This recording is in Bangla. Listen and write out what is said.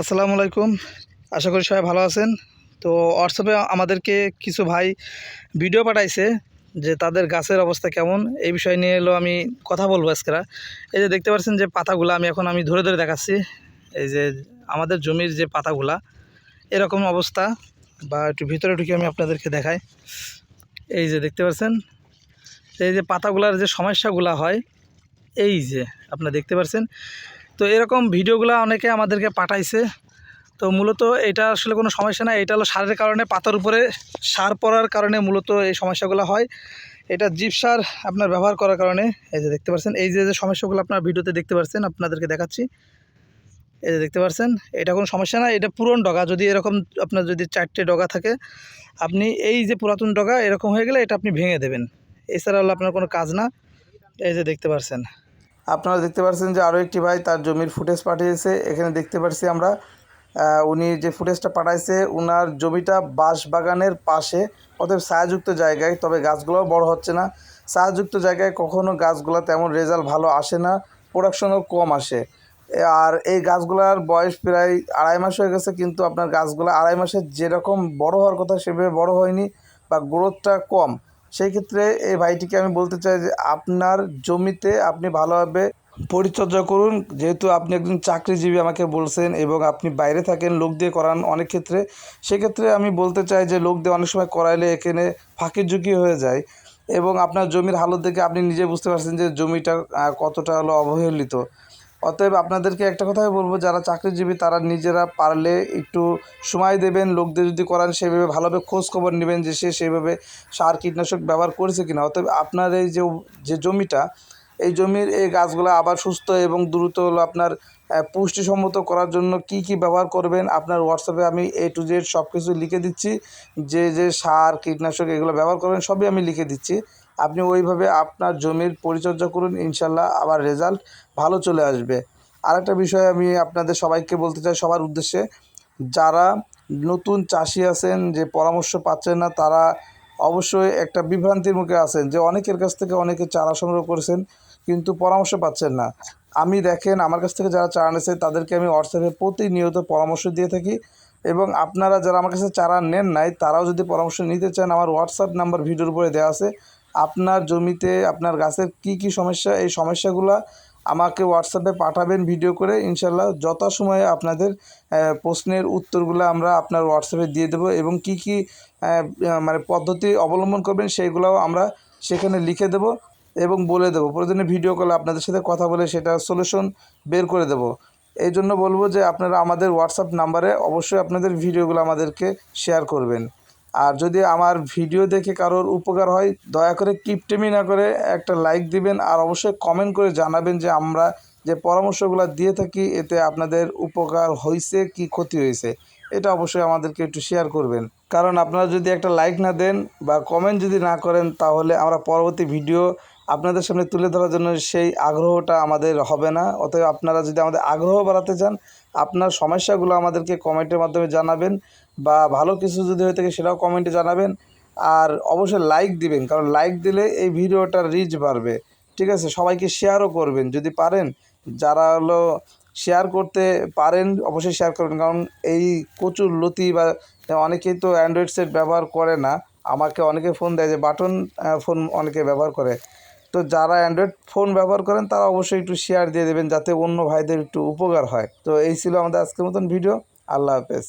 আসসালামু আলাইকুম। আশা করি সবাই ভালো আছেন। তো হোয়াটসঅ্যাপে আমাদেরকে কিছু ভাই ভিডিও পাঠাইছে যে তাদের গাছের অবস্থা কেমন, এই বিষয় নিয়ে এলো আমি কথা বলব আজকেরা এই যে দেখতে পাচ্ছেন যে পাতাগুলো আমি এখন আমি ধরে ধরে দেখাচ্ছি। এই যে আমাদের জমির যে পাতাগুলা, এরকম অবস্থা। বা একটু ভিতরে ঢুকে আমি আপনাদেরকে দেখাই। এই যে দেখতে পাচ্ছেন, এই যে পাতাগুলার যে সমস্যাগুলা হয়, এই যে আপনারা দেখতে পাচ্ছেন তো এরকম ভিডিওগুলো অনেকে আমাদেরকে পাঠাইছে। তো মূলত এটা আসলে কোনো সমস্যা না এটা হলো সারের কারণে পাতার উপরে সার পড়ার কারণে মূলত এই সমস্যাগুলো হয়। এটা জিপ সার আপনার ব্যবহার করার কারণে, এই যে দেখতে পাচ্ছেন, এই যে যে সমস্যাগুলো আপনার ভিডিওতে দেখতে পাচ্ছেন, আপনাদেরকে দেখাচ্ছি। এই যে দেখতে পাচ্ছেন, এটা কোনো সমস্যা না এটা পুরন ডগা, যদি এরকম আপনার যদি চারটে ডগা থাকে, আপনি এই যে পুরাতন ডগা, এরকম হয়ে গেলে এটা আপনি ভেঙে দেবেন। এছাড়া হলো আপনার কোনো কাজ না, এই যে দেখতে পাচ্ছেন। আপনারা দেখতে পাচ্ছেন যে আরও একটি ভাই তার জমির ফুটেজ পাঠিয়েছে। এখানে দেখতে পাচ্ছি আমরা উনি যে ফুটেজটা পাঠাইছে, উনার জমিটা বাঁশ বাগানের পাশে, অতএব ছায়াযুক্ত জায়গায়, তবে গাছগুলোও বড় হচ্ছে না। ছায়াযুক্ত জায়গায় কখনও গাছগুলো তেমন রেজাল্ট ভালো আসে না, প্রোডাকশনও কম আসে। আর এই গাছগুলার বয়স প্রায় আড়াই মাস হয়ে গেছে, কিন্তু আপনার গাছগুলো আড়াই মাসে যেরকম বড় হওয়ার কথা, সেভাবে বড় হয়নি বা গ্রোথটা কম। সেই ক্ষেত্রে এই ভাইটিকে আমি বলতে চাই যে আপনার জমিতে আপনি ভালোভাবে পরিচর্যা করুন। যেহেতু আপনি একজন চাকরিজীবী আমাকে বলছেন এবং আপনি বাইরে থাকেন, লোক দিয়ে করান অনেক ক্ষেত্রে, সেক্ষেত্রে আমি বলতে চাই যে লোক দিয়ে অনেক সময় করাইলে এখানে ফাঁকি ঝুঁকি হয়ে যায় এবং আপনার জমির হালত দেখে আপনি নিজে বুঝতে পারছেন যে জমিটা কতটা হলো অবহেলিত। অতএব আপনাদেরকে একটা কথাই বলব, যারা চাকরিজীবী তারা নিজেরা পারলে একটু সময় দেবেন, লোকদের যদি করান সেভাবে ভালোভাবে খোঁজ খবর নেবেন যে সে সেইভাবে সার কীটনাশক ব্যবহার করেছে কিনা। অতএব আপনার এই যে যে জমিটা, এই জমির এই গাছগুলো আবার সুস্থ এবং দ্রুত হলো আপনার পুষ্টিসম্মত করার জন্য কি কি ব্যবহার করবেন, আপনার হোয়াটসঅ্যাপে আমি এ টু জেড সব কিছু লিখে দিচ্ছি। যে যে সার, কীটনাশক এগুলো ব্যবহার করবেন সবই আমি লিখে দিচ্ছি। আপনি ওইভাবে আপনার জমির পরিচর্যা করুন, ইনশাল্লাহ আবার রেজাল্ট ভালো চলে আসবে। আরেকটা বিষয় আমি আপনাদের সবাইকে বলতে চাই, সবার উদ্দেশ্যে, যারা নতুন চাষি আছেন, যে পরামর্শ পাচ্ছেন না, তারা অবশ্যই একটা বিভ্রান্তির মুখে আছেন, যে অনেকের কাছ থেকে অনেকে চারা সংগ্রহ করেছেন, কিন্তু পরামর্শ পাচ্ছেন না। আমি দেখেন, আমার কাছ থেকে যারা চারা নিয়েছে তাদেরকে আমি হোয়াটসঅ্যাপে প্রতিনিয়ত পরামর্শ দিয়ে থাকি এবং আপনারা যারা আমার কাছে চারা নেন নাই, তারাও যদি পরামর্শ নিতে চান, আমার হোয়াটসঅ্যাপ নাম্বার ভিডিওর উপরে দেওয়া আছে আপনার জমিতে, আপনার গাছের কি কি সমস্যা, এই সমস্যাগুলো আমাকে হোয়াটসঅ্যাপে পাঠাবেন ভিডিও করে ইনশাল্লাহ যথাসময়ে আপনাদের প্রশ্নের উত্তরগুলো আমরা আপনার হোয়াটসঅ্যাপে দিয়ে দেবো এবং কি কি মানে পদ্ধতি অবলম্বন করবেন সেইগুলোও আমরা সেখানে লিখে দেবো এবং বলে দেবো। প্রয়োজনে ভিডিও কলে আপনাদের সাথে কথা বলে সেটা সলিউশন বের করে দেবো। এই জন্য বলব যে আপনারা আমাদের হোয়াটসঅ্যাপ নাম্বারে অবশ্যই আপনাদের ভিডিওগুলো আমাদেরকে শেয়ার করবেন। আর যদি আমার ভিডিও দেখে কারোর উপকার হয়, দয়া করে কিপটেমি না করে একটা লাইক দিবেন আর অবশ্যই কমেন্ট করে জানাবেন যে আমরা যে পরামর্শগুলো দিয়ে থাকি, এতে আপনাদের উপকার হয়েছে কি ক্ষতি হয়েছে এটা অবশ্যই আমাদেরকে একটু শেয়ার করবেন। কারণ আপনারা যদি একটা লাইক না দেন বা কমেন্ট যদি না করেন, তাহলে আমরা পরবর্তী ভিডিও আপনাদের সামনে তুলে ধরার জন্য সেই আগ্রহটা আমাদের হবে না। অতএব আপনারা যদি আমাদের আগ্রহ বাড়াতে চান, আপনার সমস্যাগুলো আমাদেরকে কমেন্টের মাধ্যমে জানাবেন বা ভালো কিছু যদি হয়ে থাকে সেটাও কমেন্টে জানাবেন। আর অবশ্যই লাইক দিবেন, কারণ লাইক দিলে এই ভিডিওটার রিচ বাড়বে। ঠিক আছে? সবাইকে শেয়ারও করবেন যদি পারেন। যারা হলো শেয়ার করতে পারেন, অবশ্যই শেয়ার করবেন। কারণ এই কচুর লতি বা অনেকেই তো অ্যান্ড্রয়েড সেট ব্যবহার করে না। আমাকে অনেকে ফোন দেয় যে বাটন ফোন অনেকে ব্যবহার করে। তো যারা অ্যান্ড্রয়েড ফোন ব্যবহার করেন, তারা অবশ্যই একটু শেয়ার দিয়ে দেবেন যাতে অন্য ভাইদের একটু উপকার হয়। তো এই ছিল আমাদের আজকের মতন ভিডিও আল্লাহ হাফেজ।